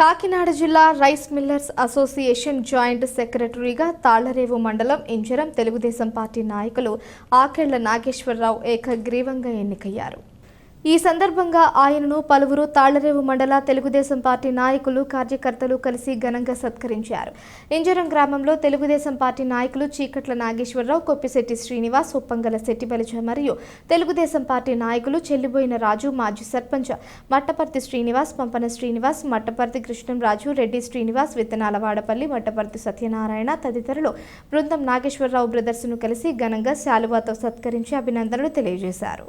కాకినాడ జిల్లా rice millers association joint సెక్రటరీగా తాళ్ళరేవు మండలం ఇంజరం తెలుగుదేశం పార్టీ నాయకులు ఆకెళ్ళ నాగేశ్వరరావు ఏకగ్రీవంగా ఎన్నికయ్యారు. ఈ సందర్భంగా ఆయనను పలువురు తాళ్ళరేవు మండల తెలుగుదేశం పార్టీ నాయకులు కార్యకర్తలు కలిసి ఘనంగా సత్కరించారు. ఇంజరం గ్రామంలో తెలుగుదేశం పార్టీ నాయకులు చీకట్ల నాగేశ్వరరావు కొప్పిశెట్టి శ్రీనివాస్ ఉప్పంగల శెట్టిబలిజ మరియు తెలుగుదేశం పార్టీ నాయకులు చెల్లిబోయిన రాజు మాజీ సర్పంచ్ మట్టపర్తి శ్రీనివాస్ పంపన శ్రీనివాస్ మట్టపర్తి కృష్ణంరాజు రెడ్డి శ్రీనివాస్ విత్తనాల వాడపల్లి మట్టపర్తి సత్యనారాయణ తదితరులు బృందం నాగేశ్వరరావు బ్రదర్స్ను కలిసి ఘనంగా శాలువాతో సత్కరించి అభినందనలు తెలియజేశారు.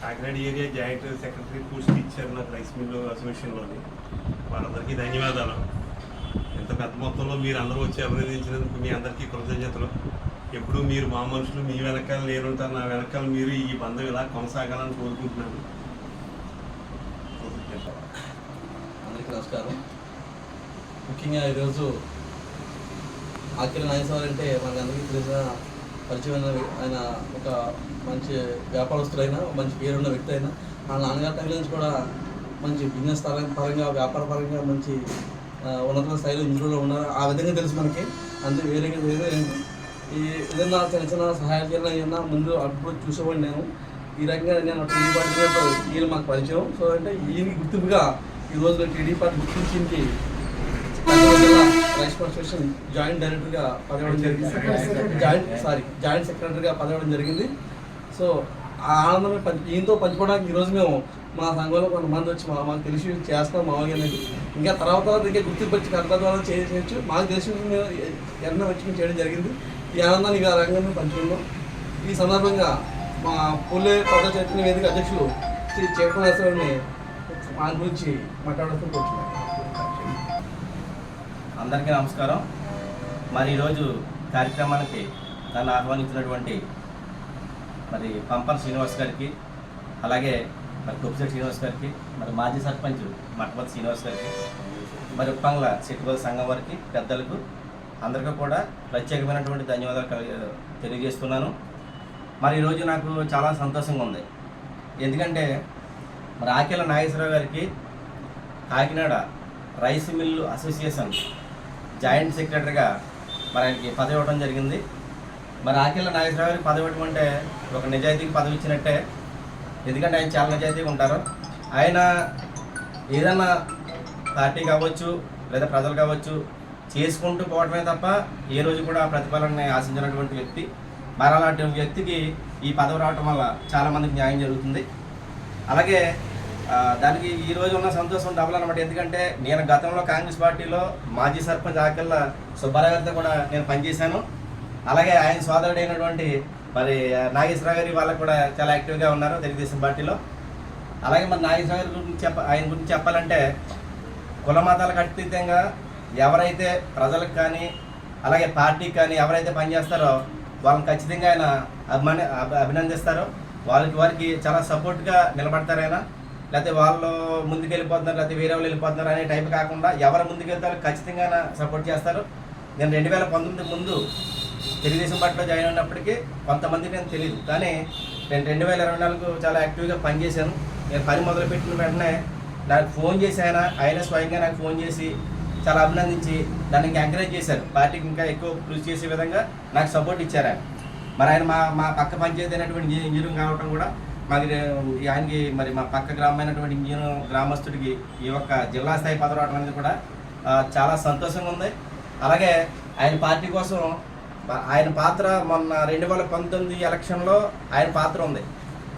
Kakinada area joint secretary post ఇచ్చారు నాకు రైస్ మిల్ అసోసియేషన్లోని వాళ్ళందరికీ ధన్యవాదాలు. ఇంత పెద్ద మొత్తంలో మీరు అందరూ వచ్చి అభినందించినందుకు మీ అందరికీ కృతజ్ఞతలు. ఎప్పుడు మీరు మా మనుషులు మీ వెనకాల నేనుంటారు నా వెనకాల మీరు ఈ బంధం ఇలా కొనసాగాలని కోరుకుంటున్నాను. అందరికీ నమస్కారం. ముఖ్యంగా ఈరోజు ఆకిల నాగేశ్వర అంటే మనకి అందరికీ తెలిసిన పరిచయమైన ఆయన ఒక మంచి వ్యాపారస్తుడైన మంచి పేరున్న వ్యక్తి అయినా ఆ నాన్నగారి తగిలి నుంచి కూడా మంచి బిజినెస్ పరంగా పరంగా వ్యాపార పరంగా మంచి ఉన్నత స్థాయిలో ఇంజనీర్లో ఉన్నారు. ఆ విధంగా తెలుసు మనకి. అంతే వేరే వేరే ఈ ఏదైనా చిన్న చిన్న సహాయం చేయాలి ఏదైనా ముందు అప్పుడు చూసేవాడిని నేను. ఈ రకంగా నేను టీడీ పార్టీ ఈయన మాకు పరిచయం. సో అంటే ఈయన గుర్తింపుగా ఈ రోజు టీడీ పార్టీ గుర్తించింది. రైస్ అసోసియేషన్ జాయింట్ డైరెక్టర్గా పదవడం జరిగింది. జాయింట్ సారీ జాయింట్ సెక్రటరీగా పదవడం జరిగింది. సో ఆ ఆనందమే పంచి ఈయనతో పంచుకోవడానికి ఈరోజు మేము మా సంఘంలో కొంతమంది వచ్చి మా మాకు తెలిసి చేస్తాం మామూలుగా ఇంకా తర్వాత తర్వాత ఇంకా గుర్తింపు వచ్చి కడత ద్వారా చేయ- చేయొచ్చు. మాకు తెలిసి ఎన్నో వచ్చి మేము చేయడం జరిగింది. ఈ ఆనందాన్ని ఆ రంగంలో పంచుకున్నాం ఈ సందర్భంగా మా పుల్లే పద చైతన్య వేదిక అధ్యక్షులు శ్రీ చేపనేశ్వరుని మా గురించి మాట్లాడుతూ కూర్చున్నాం అందరికీ నమస్కారం. మరి ఈరోజు కార్యక్రమానికి నన్ను ఆహ్వానించినటువంటి మరి పంపల్ శ్రీనివాస్ గారికి అలాగే మరి కొప్పిశెట్టి శ్రీనివాస్ గారికి మరి మాజీ సర్పంచ్ మఠపతి శ్రీనివాస్ గారికి మరి ఉప్పంగ్ల శెట్టిపల్లి సంఘం వారికి పెద్దలకు అందరికీ కూడా ప్రత్యేకమైనటువంటి ధన్యవాదాలు తెలియజేస్తున్నాను. మరి ఈరోజు నాకు చాలా సంతోషంగా ఉంది. ఎందుకంటే మరి ఆకేల నాగేశ్వరరావు గారికి Kakinada rice mill association joint సెక్రటరీగా మరి ఆయనకి పదవి ఇవ్వడం జరిగింది. మరి ఆకెళ్ళ నాగేశ్వరరావు గారికి పదవి ఇవ్వడం అంటే ఒక నిజాయితీకి పదవి ఇచ్చినట్టే ఎందుకంటే ఆయన చాలా నిజాయితీగా ఉంటారు. ఆయన ఏదన్నా పార్టీ కావచ్చు లేదా ప్రజలు కావచ్చు చేసుకుంటూ పోవడమే తప్ప ఏ రోజు కూడా ప్రతిఫలాన్ని ఆశించినటువంటి వ్యక్తి మరలాంటి వ్యక్తికి ఈ పదవి రావటం వల్ల చాలామందికి న్యాయం జరుగుతుంది. అలాగే దానికి ఈ రోజు ఉన్న సంతోషం డబుల్ అనమాట ఎందుకంటే నేను గతంలో కాంగ్రెస్ పార్టీలో మాజీ సర్పంచ్ ఆకెళ్ళ సుబ్బారావు గారితో కూడా నేను పనిచేశాను. అలాగే ఆయన సోదరుడైనటువంటి మరి నాగేశ్వర గారి వాళ్ళకు కూడా చాలా యాక్టివ్గా ఉన్నారు తెలుగుదేశం పార్టీలో. అలాగే మరి నాగేశ్వర గారి గురించి చెప్ప ఆయన గురించి చెప్పాలంటే కుల మతాలకు అతీతంగా ఎవరైతే ప్రజలకు కానీ అలాగే పార్టీకి కానీ ఎవరైతే పనిచేస్తారో వాళ్ళని ఖచ్చితంగా ఆయన అభిమాని అభినందిస్తారో అభినందిస్తారు. వాళ్ళకి వారికి చాలా సపోర్ట్గా నిలబడతారు ఆయన. లేకపోతే వాళ్ళు ముందుకు వెళ్ళిపోతున్నారు లేకపోతే వేరే వాళ్ళు వెళ్ళిపోతున్నారు అనే టైప్ కాకుండా ఎవరు ముందుకు వెళ్తారో ఖచ్చితంగా ఆయన సపోర్ట్ చేస్తారు. నేను రెండు వేల పంతొమ్మిది ముందు తెలుగుదేశం పార్టీలో జాయిన్ అయినప్పటికీ కొంతమంది నేను తెలియదు కానీ నేను రెండు వేల ఇరవై నాలుగు చాలా యాక్టివ్గా పనిచేశాను. నేను పని మొదలుపెట్టిన వెంటనే నాకు ఫోన్ చేసి ఆయన ఆయన స్వయంగా నాకు ఫోన్ చేసి చాలా అభినందించి దానికి ఎంకరేజ్ చేశారు. పార్టీకి ఇంకా ఎక్కువ కృషి చేసే విధంగా నాకు సపోర్ట్ ఇచ్చారు ఆయన. మరి ఆయన మా మా పక్క పంచాయతీ అయినటువంటి ఇంజనీరింగ్ కావటం కూడా మాది ఆయనకి మరి మా పక్క గ్రామమైనటువంటి ఇంజనీర్ గ్రామస్తుడికి ఈ యొక్క జిల్లా స్థాయి పదవి రావడం అనేది కూడా చాలా సంతోషంగా ఉంది. అలాగే ఆయన పార్టీ కోసం ఆయన పాత్ర మొన్న రెండు వేల పంతొమ్మిది ఎలక్షన్లో ఆయన పాత్ర ఉంది.